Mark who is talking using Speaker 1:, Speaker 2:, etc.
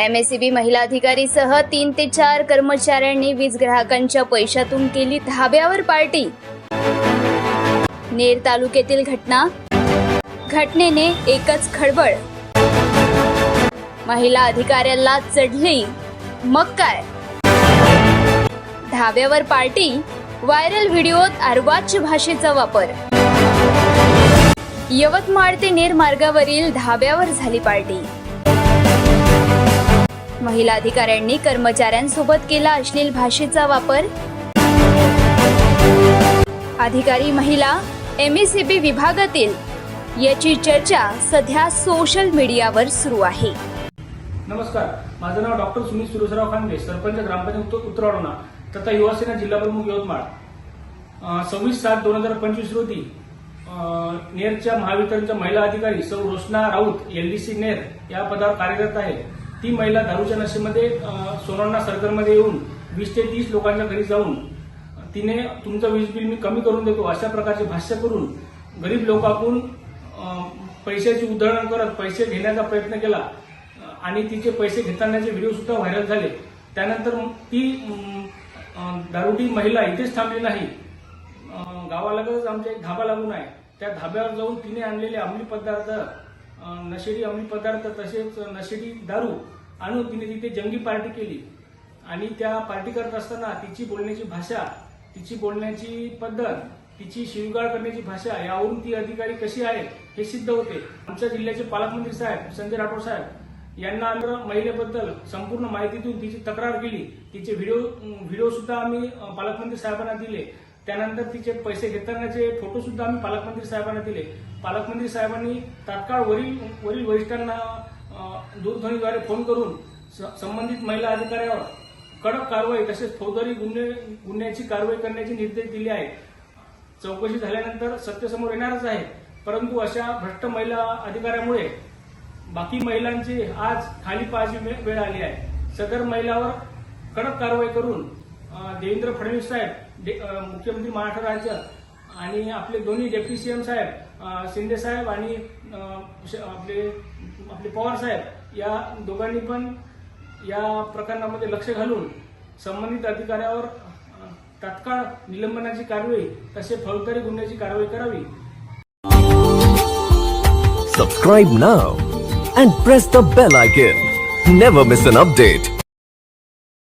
Speaker 1: MSCB महिला अधिकारीसह तीन ते चार कर्मचाऱ्यांनी वीज ग्राहकांच्या पैशातून केली धाब्यावर पार्टी. नेर तालुक्यातील घटना. घटनेने एकच खळबळ. महिला अधिकाऱ्याला चढली. मग काय? धाब्यावर पार्टी. व्हायरल व्हिडिओत अर्वाच्य भाषेचा वापर. यवतमाळ ते नेर मार्गावरील धाब्यावर झाली पार्टी. महिला अधिकाऱ्यांनी कर्मचाऱ्यांसोबत केला अश्लील भाषेचा वापर. अधिकारी महिला एमएससीबी विभागातील. याची चर्चा सध्या सोशल मीडियावर सुरू आहे.
Speaker 2: नमस्कार माझं नाव डॉक्टर सुनील सुरेशराव खांडे सरपंच ग्रामपंचायत उत्तर- उत्तरावणा तथा युवासेना जिल्हा प्रमुख यवतमाळ. सव्वीस सात दोन हजार पंचवीस रोजी नेरच्या महावितरणच्या महिला अधिकारी सौ रोशना राऊत एलडीसी नेर या पदावर कार्यरत आहे. ती महिला दारूच्या नशेमध्ये सोनांना सरकारमध्ये येऊन वीस ते तीस लोकांच्या घरी जाऊन तिने तुमचं वीज बिल मी कमी करून देतो अशा प्रकारचे भाष्य करून गरीब लोकांकडून पैशाची उधळण करत पैसे घेण्याचा प्रयत्न केला. आणि तिचे पैसे घेतानाचे व्हिडिओ सुद्धा व्हायरल झाले. त्यानंतर मग ती अं, दारुडी महिला इथेच थांबली नाही. गावालगतच आमच्या एक धाबा लागून आहे. त्या धाब्यावर जाऊन तिने आणलेले अंमली पदार्थ नशेडी अंमली पदार्थ तसेच नशेडी दारू आणून तिने तिथे जंगी पार्टी केली. आणि त्या पार्टी करत असताना तिची बोलण्याची भाषा तिची बोलण्याची पद्धत तिची शिवगाळ करण्याची भाषा यावरून ती अधिकारी कशी आहे हे सिद्ध होते. आमच्या जिल्ह्याचे पालकमंत्री साहेब संजय राठोड साहेब यांना आम्ही महिलेबद्दल संपूर्ण माहिती देऊन तिची तक्रार केली. तिचे व्हिडिओ व्हिडिओ सुद्धा आम्ही पालकमंत्री साहेबांना दिले. त्यानंतर तिचे पैसे घेतानाचे फोटो सुद्धा आम्ही पालकमंत्री साहेबांना दिले. पालकमंत्री साहेबांनी तात्काळ वरील वरील वरिष्ठांना दूरध्वनीद्वारे फोन करून स- संबंधित महिला अधिकाऱ्यावर कडक कारवाई तसेच फौजदारी गुन्हे गुन्ह्याची कारवाई करण्याचे निर्देश दिले आहेत. चौकशी झाल्यानंतर सत्य समोर येणारच आहे. परंतु अशा भ्रष्ट महिला अधिकाऱ्यामुळे बाकी महिलांची आज खाली पाहायची वे- वेळ आली आहे. सदर महिलावर कडक कारवाई करून देवेंद्र फडणवीस साहेब मुख्यमंत्री महाराष्ट्र राज्य आणि आपले दोन्ही डेप्टी सीएम साहेब शिंदे साहेब आणि आपले आपले पवार साहेब या दोघांनी पण या प्रकरणामध्ये लक्ष घालून संबंधित अधिकाऱ्यावर तात्काळ निलंबनाची कारवाई तसे फौजदारी गुन्ह्याची कारवाई करावी.
Speaker 3: Subscribe now and press the bell icon never miss an update